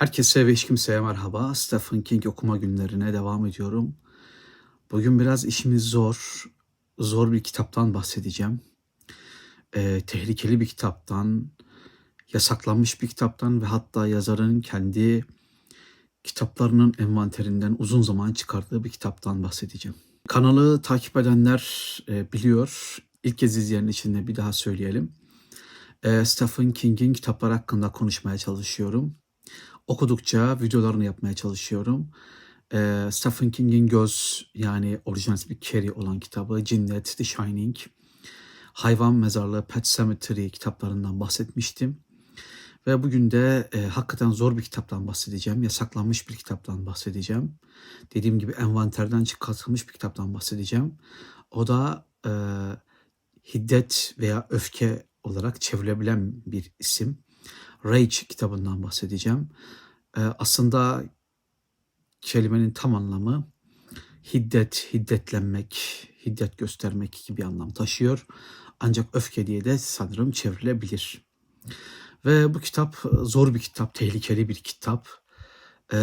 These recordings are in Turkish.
Herkese ve hiç kimseye merhaba. Stephen King okuma günlerine devam ediyorum. Bugün biraz işimiz zor. Zor bir kitaptan bahsedeceğim. Ee, tehlikeli bir kitaptan, yasaklanmış bir kitaptan ve hatta yazarın kendi kitaplarının envanterinden uzun zaman çıkardığı bir kitaptan bahsedeceğim. Kanalı takip edenler e, biliyor. İlk kez izleyen için de bir daha söyleyelim. Ee, Stephen King'in kitaplar hakkında konuşmaya çalışıyorum okudukça videolarını yapmaya çalışıyorum. Ee, Stephen King'in Göz yani orijinal ismi Carrie olan kitabı, Cinnet, The Shining, Hayvan Mezarlığı, Pet Cemetery kitaplarından bahsetmiştim. Ve bugün de e, hakikaten zor bir kitaptan bahsedeceğim. Yasaklanmış bir kitaptan bahsedeceğim. Dediğim gibi envanterden çıkartılmış bir kitaptan bahsedeceğim. O da e, hiddet veya öfke olarak çevrilebilen bir isim. Rage kitabından bahsedeceğim. Ee, aslında kelimenin tam anlamı hiddet, hiddetlenmek, hiddet göstermek gibi anlam taşıyor. Ancak öfke diye de sanırım çevrilebilir. Ve bu kitap zor bir kitap, tehlikeli bir kitap. Ee,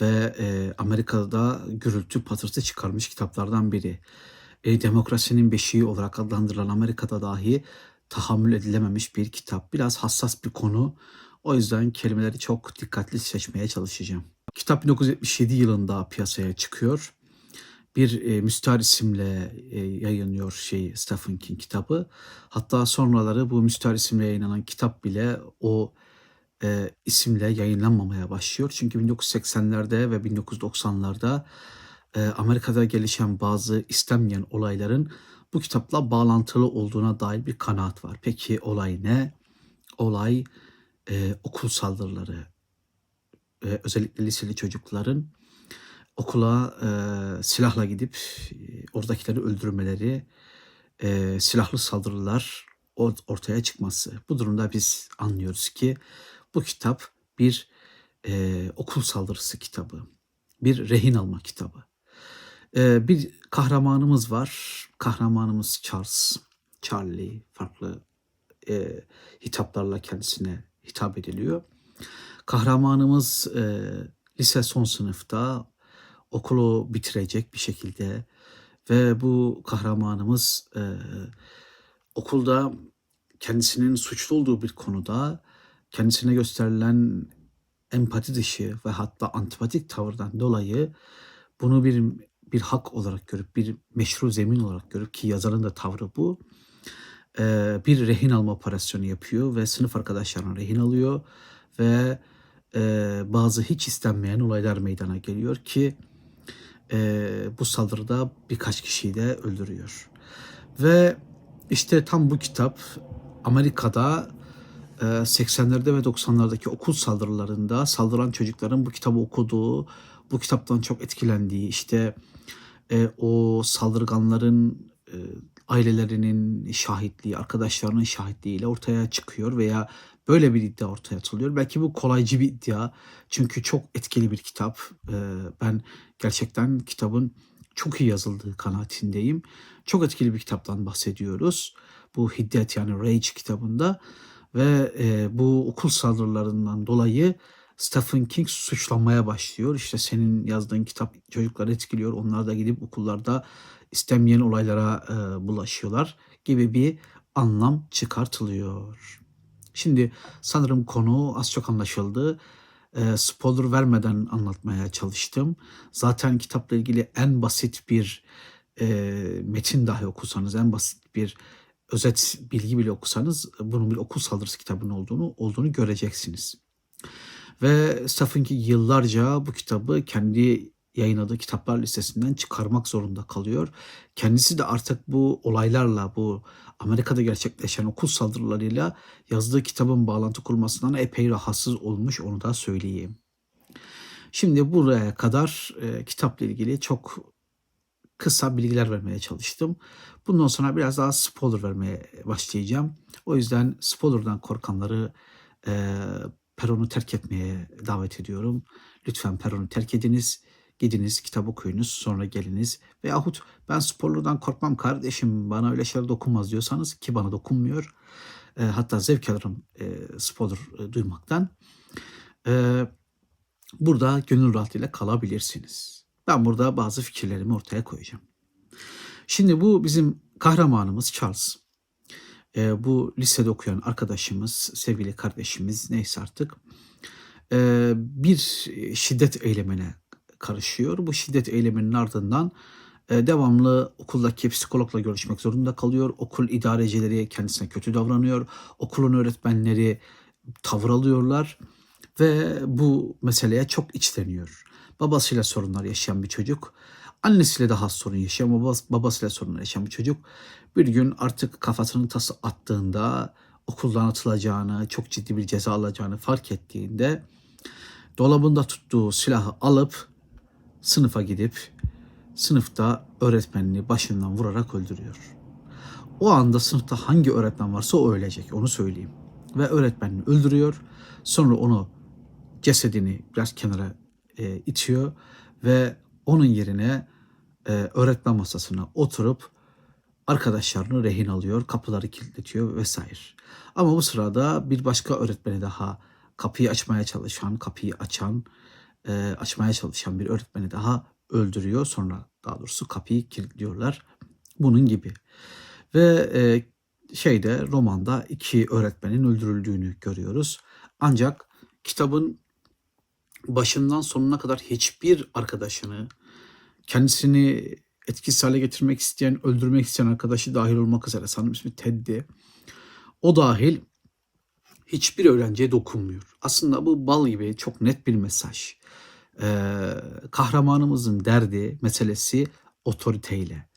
ve e, Amerika'da gürültü patırtı çıkarmış kitaplardan biri. E, demokrasinin beşiği olarak adlandırılan Amerika'da dahi tahammül edilememiş bir kitap. Biraz hassas bir konu. O yüzden kelimeleri çok dikkatli seçmeye çalışacağım. Kitap 1977 yılında piyasaya çıkıyor. Bir e, müstahar isimle e, yayınlıyor şey Stephen King kitabı. Hatta sonraları bu müstahar isimle yayınlanan kitap bile o e, isimle yayınlanmamaya başlıyor. Çünkü 1980'lerde ve 1990'larda e, Amerika'da gelişen bazı istenmeyen olayların bu kitapla bağlantılı olduğuna dair bir kanaat var. Peki olay ne? Olay e, okul saldırıları. E, özellikle liseli çocukların okula e, silahla gidip e, oradakileri öldürmeleri, e, silahlı saldırılar ortaya çıkması. Bu durumda biz anlıyoruz ki bu kitap bir e, okul saldırısı kitabı, bir rehin alma kitabı. E, bir kahramanımız var. Kahramanımız Charles, Charlie farklı e, hitaplarla kendisine hitap ediliyor. Kahramanımız e, lise son sınıfta okulu bitirecek bir şekilde ve bu kahramanımız e, okulda kendisinin suçlu olduğu bir konuda kendisine gösterilen empati dışı ve hatta antipatik tavırdan dolayı bunu bir bir hak olarak görüp bir meşru zemin olarak görüp ki yazarın da tavrı bu bir rehin alma operasyonu yapıyor ve sınıf arkadaşlarına rehin alıyor ve bazı hiç istenmeyen olaylar meydana geliyor ki bu saldırıda birkaç kişiyi de öldürüyor. Ve işte tam bu kitap Amerika'da 80'lerde ve 90'lardaki okul saldırılarında saldıran çocukların bu kitabı okuduğu, bu kitaptan çok etkilendiği, işte o saldırganların ailelerinin şahitliği, arkadaşlarının şahitliğiyle ortaya çıkıyor veya böyle bir iddia ortaya atılıyor. Belki bu kolaycı bir iddia çünkü çok etkili bir kitap. Ben gerçekten kitabın çok iyi yazıldığı kanaatindeyim. Çok etkili bir kitaptan bahsediyoruz. Bu Hiddet yani Rage kitabında ve bu okul saldırılarından dolayı Stephen King suçlanmaya başlıyor. İşte senin yazdığın kitap çocukları etkiliyor. Onlar da gidip okullarda istenmeyen olaylara e, bulaşıyorlar gibi bir anlam çıkartılıyor. Şimdi sanırım konu az çok anlaşıldı. E, spoiler vermeden anlatmaya çalıştım. Zaten kitapla ilgili en basit bir e, metin dahi okusanız, en basit bir özet bilgi bile okusanız bunun bir okul saldırısı kitabının olduğunu olduğunu göreceksiniz. Ve Stephen King yıllarca bu kitabı kendi yayınladığı kitaplar listesinden çıkarmak zorunda kalıyor. Kendisi de artık bu olaylarla, bu Amerika'da gerçekleşen okul saldırılarıyla yazdığı kitabın bağlantı kurmasından epey rahatsız olmuş onu da söyleyeyim. Şimdi buraya kadar e, kitapla ilgili çok kısa bilgiler vermeye çalıştım. Bundan sonra biraz daha spoiler vermeye başlayacağım. O yüzden spoiler'dan korkanları e, peronu terk etmeye davet ediyorum. Lütfen peronu terk ediniz. Gidiniz kitap okuyunuz sonra geliniz. Veyahut ben sporludan korkmam kardeşim bana öyle şeyler dokunmaz diyorsanız ki bana dokunmuyor. E, hatta zevk alırım e, spoiler e, duymaktan. E, burada gönül rahatlığıyla kalabilirsiniz. Ben burada bazı fikirlerimi ortaya koyacağım. Şimdi bu bizim kahramanımız Charles. Ee, bu lisede okuyan arkadaşımız, sevgili kardeşimiz neyse artık ee, bir şiddet eylemine karışıyor. Bu şiddet eyleminin ardından e, devamlı okuldaki psikologla görüşmek zorunda kalıyor. Okul idarecileri kendisine kötü davranıyor. Okulun öğretmenleri tavır alıyorlar ve bu meseleye çok içleniyor. Babasıyla sorunlar yaşayan bir çocuk, annesiyle daha sorun yaşayan, babas, babasıyla sorunlar yaşayan bir çocuk bir gün artık kafasının tası attığında okuldan atılacağını, çok ciddi bir ceza alacağını fark ettiğinde dolabında tuttuğu silahı alıp sınıfa gidip sınıfta öğretmenini başından vurarak öldürüyor. O anda sınıfta hangi öğretmen varsa o ölecek onu söyleyeyim. Ve öğretmenini öldürüyor. Sonra onu cesedini biraz kenara e, itiyor ve onun yerine e, öğretmen masasına oturup arkadaşlarını rehin alıyor, kapıları kilitletiyor vesaire. Ama bu sırada bir başka öğretmeni daha kapıyı açmaya çalışan, kapıyı açan, e, açmaya çalışan bir öğretmeni daha öldürüyor. Sonra daha doğrusu kapıyı kilitliyorlar. Bunun gibi. Ve e, şeyde romanda iki öğretmenin öldürüldüğünü görüyoruz. Ancak kitabın başından sonuna kadar hiçbir arkadaşını kendisini etkisiz hale getirmek isteyen, öldürmek isteyen arkadaşı dahil olmak üzere sanırım ismi Teddy. O dahil hiçbir öğrenciye dokunmuyor. Aslında bu bal gibi çok net bir mesaj. Ee, kahramanımızın derdi meselesi otoriteyle.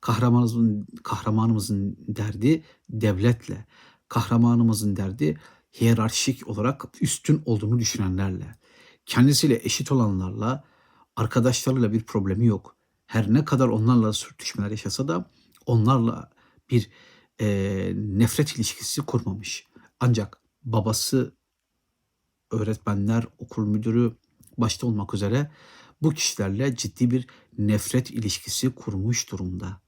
Kahramanımızın kahramanımızın derdi devletle. Kahramanımızın derdi hiyerarşik olarak üstün olduğunu düşünenlerle. Kendisiyle eşit olanlarla, arkadaşlarıyla bir problemi yok. Her ne kadar onlarla sürtüşmeler yaşasa da onlarla bir e, nefret ilişkisi kurmamış. Ancak babası, öğretmenler, okul müdürü başta olmak üzere bu kişilerle ciddi bir nefret ilişkisi kurmuş durumda.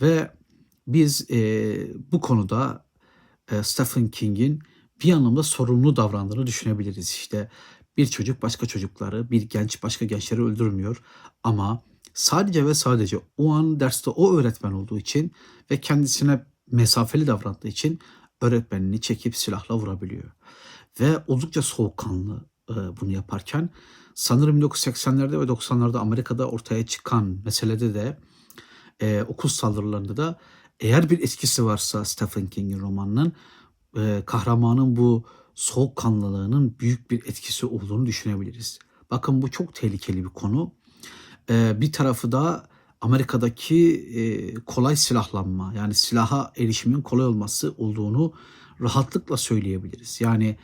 Ve biz e, bu konuda e, Stephen King'in bir anlamda sorumlu davrandığını düşünebiliriz. İşte bir çocuk başka çocukları, bir genç başka gençleri öldürmüyor ama sadece ve sadece o an derste o öğretmen olduğu için ve kendisine mesafeli davrandığı için öğretmenini çekip silahla vurabiliyor. Ve oldukça soğukkanlı e, bunu yaparken sanırım 1980'lerde ve 90'larda Amerika'da ortaya çıkan meselede de e, okul saldırılarında da eğer bir etkisi varsa Stephen King'in romanının e, kahramanın bu soğukkanlılığının büyük bir etkisi olduğunu düşünebiliriz. Bakın bu çok tehlikeli bir konu. E, bir tarafı da Amerika'daki e, kolay silahlanma yani silaha erişimin kolay olması olduğunu rahatlıkla söyleyebiliriz. Yani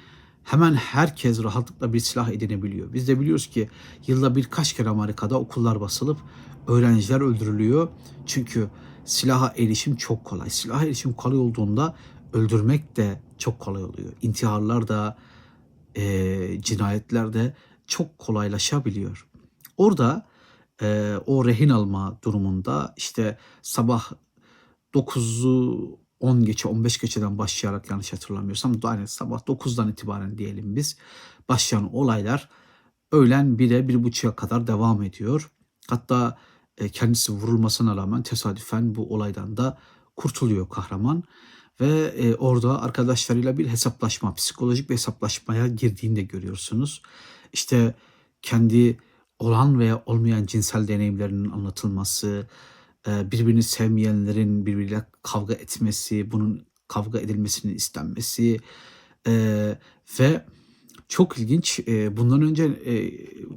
hemen herkes rahatlıkla bir silah edinebiliyor. Biz de biliyoruz ki yılda birkaç kere Amerika'da okullar basılıp öğrenciler öldürülüyor. Çünkü silaha erişim çok kolay. Silaha erişim kolay olduğunda öldürmek de çok kolay oluyor. İntiharlar da e, cinayetler de çok kolaylaşabiliyor. Orada e, o rehin alma durumunda işte sabah 9'u 10 geçe 15 geçeden başlayarak yanlış hatırlamıyorsam yani sabah 9'dan itibaren diyelim biz başlayan olaylar öğlen 1'e 1.30'a kadar devam ediyor. Hatta e, kendisi vurulmasına rağmen tesadüfen bu olaydan da kurtuluyor kahraman ve e, orada arkadaşlarıyla bir hesaplaşma, psikolojik bir hesaplaşmaya girdiğini de görüyorsunuz. İşte kendi olan veya olmayan cinsel deneyimlerinin anlatılması, e, birbirini sevmeyenlerin birbiriyle kavga etmesi, bunun kavga edilmesinin istenmesi e, ve çok ilginç. E, bundan önce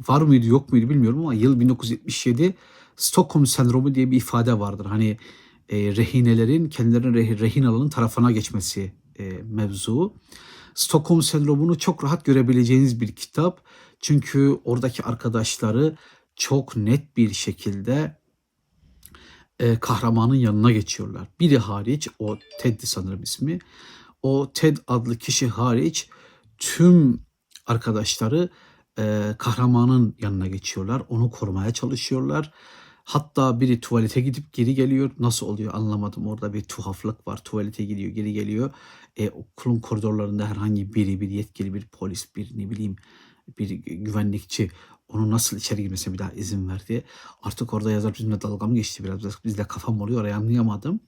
var mıydı yok muydu bilmiyorum ama yıl 1977 Stockholm sendromu diye bir ifade vardır. Hani rehinelerin kendilerine rehin alanın tarafına geçmesi mevzu. Stockholm sendromunu çok rahat görebileceğiniz bir kitap. Çünkü oradaki arkadaşları çok net bir şekilde e, kahramanın yanına geçiyorlar. Biri hariç o Ted'di sanırım ismi. O Ted adlı kişi hariç tüm arkadaşları e, kahramanın yanına geçiyorlar. Onu korumaya çalışıyorlar. Hatta biri tuvalete gidip geri geliyor. Nasıl oluyor anlamadım. Orada bir tuhaflık var. Tuvalete gidiyor, geri geliyor. E, okulun koridorlarında herhangi biri, bir yetkili bir polis, bir ne bileyim bir güvenlikçi onun nasıl içeri girmesine bir daha izin verdi. Artık orada yazar bizimle dalga mı geçti biraz bizle kafam oluyor orayı anlayamadım.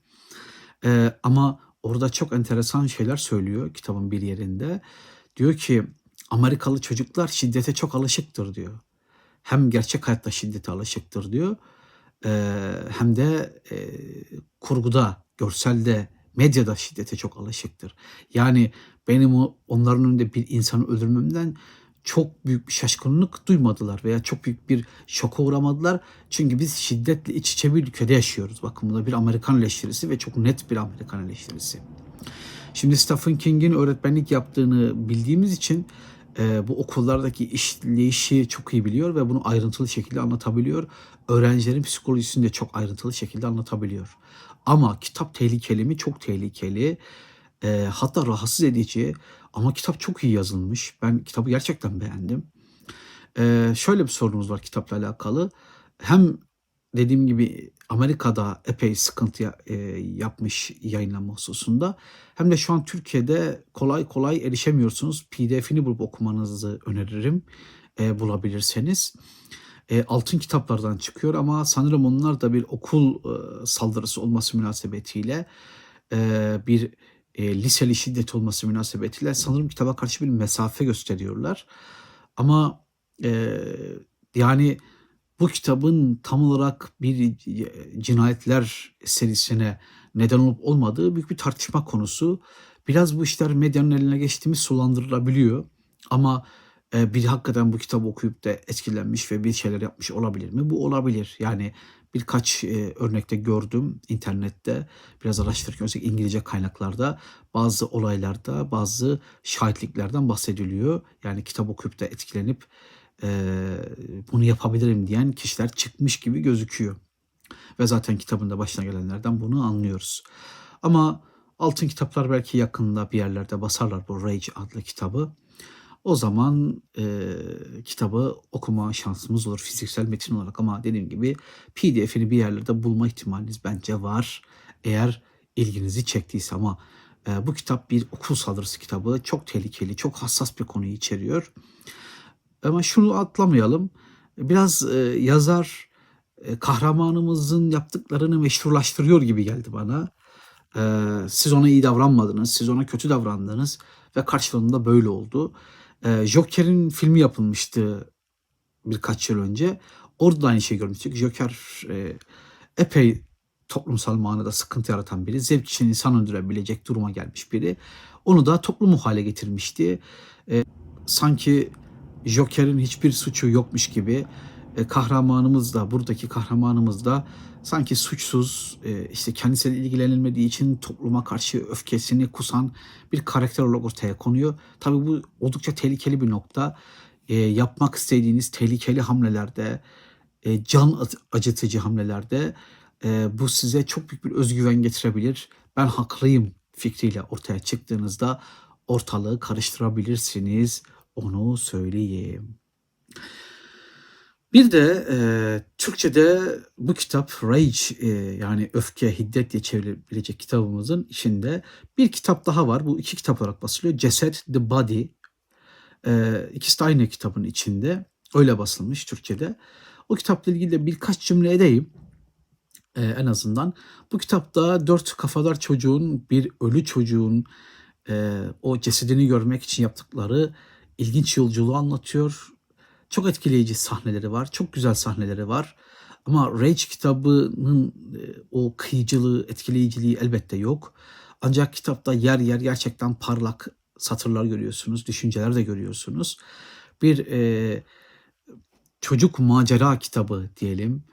Ee, ama orada çok enteresan şeyler söylüyor kitabın bir yerinde. Diyor ki Amerikalı çocuklar şiddete çok alışıktır diyor. Hem gerçek hayatta şiddete alışıktır diyor. Ee, hem de e, kurguda, görselde, medyada şiddete çok alışıktır. Yani benim onların önünde bir insanı öldürmemden çok büyük bir şaşkınlık duymadılar veya çok büyük bir şoka uğramadılar. Çünkü biz şiddetle iç içe bir ülkede yaşıyoruz. Bakın bu da bir Amerikan eleştirisi ve çok net bir Amerikan eleştirisi. Şimdi Stephen King'in öğretmenlik yaptığını bildiğimiz için e, bu okullardaki işleyişi çok iyi biliyor ve bunu ayrıntılı şekilde anlatabiliyor. Öğrencilerin psikolojisini de çok ayrıntılı şekilde anlatabiliyor. Ama kitap tehlikeli mi? Çok tehlikeli. E, hatta rahatsız edici. Ama kitap çok iyi yazılmış. Ben kitabı gerçekten beğendim. E, şöyle bir sorunumuz var kitapla alakalı. Hem dediğim gibi Amerika'da epey sıkıntı e, yapmış yayınlanma hususunda. Hem de şu an Türkiye'de kolay kolay erişemiyorsunuz. PDF'ini bulup okumanızı öneririm e, bulabilirseniz. E, altın kitaplardan çıkıyor ama sanırım onlar da bir okul saldırısı olması münasebetiyle bir e, liseli şiddet olması münasebetiyle sanırım kitaba karşı bir mesafe gösteriyorlar. Ama e, yani bu kitabın tam olarak bir cinayetler serisine neden olup olmadığı büyük bir tartışma konusu. Biraz bu işler medyanın eline geçtiğimiz sulandırılabiliyor. Ama e, bir hakikaten bu kitabı okuyup da etkilenmiş ve bir şeyler yapmış olabilir mi? Bu olabilir. Yani birkaç e, örnekte gördüm internette biraz araştırırken özellikle İngilizce kaynaklarda bazı olaylarda bazı şahitliklerden bahsediliyor. Yani kitap okuyup da etkilenip e, bunu yapabilirim diyen kişiler çıkmış gibi gözüküyor. Ve zaten kitabın da başına gelenlerden bunu anlıyoruz. Ama altın kitaplar belki yakında bir yerlerde basarlar bu Rage adlı kitabı. O zaman e, kitabı okuma şansımız olur fiziksel metin olarak ama dediğim gibi PDF'ini bir yerlerde bulma ihtimaliniz bence var. Eğer ilginizi çektiyse ama e, bu kitap bir okul saldırısı kitabı. Çok tehlikeli, çok hassas bir konuyu içeriyor. Ama şunu atlamayalım. Biraz e, yazar e, kahramanımızın yaptıklarını meşrulaştırıyor gibi geldi bana. E, siz ona iyi davranmadınız, siz ona kötü davrandınız ve karşılığında böyle oldu. E, Joker'in filmi yapılmıştı birkaç yıl önce. Orada da aynı şeyi görmüştük. Joker e, epey toplumsal manada sıkıntı yaratan biri. Zevk için insan öldürebilecek duruma gelmiş biri. Onu da toplumu hale getirmişti. E, sanki Joker'in hiçbir suçu yokmuş gibi e, kahramanımız da buradaki kahramanımız da sanki suçsuz e, işte kendisiyle ilgilenilmediği için topluma karşı öfkesini kusan bir karakter olarak ortaya konuyor. Tabii bu oldukça tehlikeli bir nokta. E, yapmak istediğiniz tehlikeli hamlelerde, e, can ac- acıtıcı hamlelerde e, bu size çok büyük bir özgüven getirebilir. Ben haklıyım fikriyle ortaya çıktığınızda ortalığı karıştırabilirsiniz. Onu söyleyeyim. Bir de e, Türkçe'de bu kitap Rage e, yani öfke, hiddet diye çevrilebilecek kitabımızın içinde bir kitap daha var. Bu iki kitap olarak basılıyor. Ceset, The Body. E, ikisi de aynı kitabın içinde. Öyle basılmış Türkçe'de. O kitapla ilgili de birkaç cümle edeyim. E, en azından. Bu kitapta dört kafadar çocuğun, bir ölü çocuğun e, o cesedini görmek için yaptıkları ilginç yolculuğu anlatıyor. Çok etkileyici sahneleri var. Çok güzel sahneleri var. Ama Rage kitabının e, o kıyıcılığı, etkileyiciliği elbette yok. Ancak kitapta yer yer gerçekten parlak satırlar görüyorsunuz, düşünceler de görüyorsunuz. Bir e, çocuk macera kitabı diyelim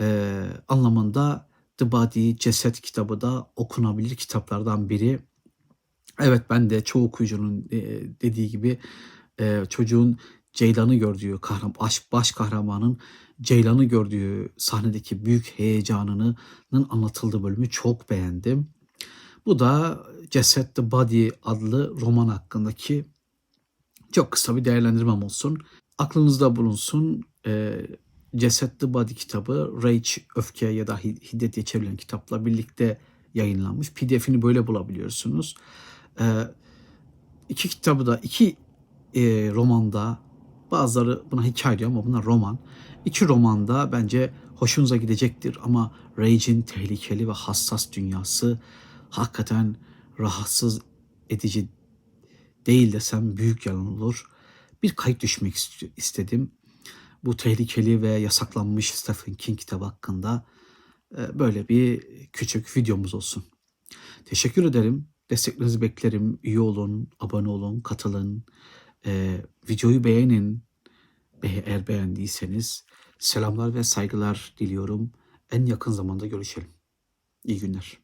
e, anlamında The Body, Ceset kitabı da okunabilir kitaplardan biri. Evet ben de çoğu okuyucunun e, dediği gibi e, çocuğun Ceylan'ı gördüğü kahraman, baş, baş kahramanın Ceylan'ı gördüğü sahnedeki büyük heyecanının anlatıldığı bölümü çok beğendim. Bu da Ceset the Body adlı roman hakkındaki çok kısa bir değerlendirmem olsun. Aklınızda bulunsun. E, Ceset the Body kitabı Rage, Öfke ya da Hiddet diye çevrilen kitapla birlikte yayınlanmış. PDF'ini böyle bulabiliyorsunuz. E, iki kitabı da iki e, romanda Bazıları buna hikaye diyor ama bunlar roman. İki romanda bence hoşunuza gidecektir ama Rage'in tehlikeli ve hassas dünyası hakikaten rahatsız edici değil desem büyük yalan olur. Bir kayıt düşmek ist- istedim. Bu tehlikeli ve yasaklanmış Stephen King kitabı hakkında e, böyle bir küçük videomuz olsun. Teşekkür ederim. Desteklerinizi beklerim. Üye olun, abone olun, katılın. E, videoyu beğenin. Be- Eğer beğendiyseniz selamlar ve saygılar diliyorum. En yakın zamanda görüşelim. İyi günler.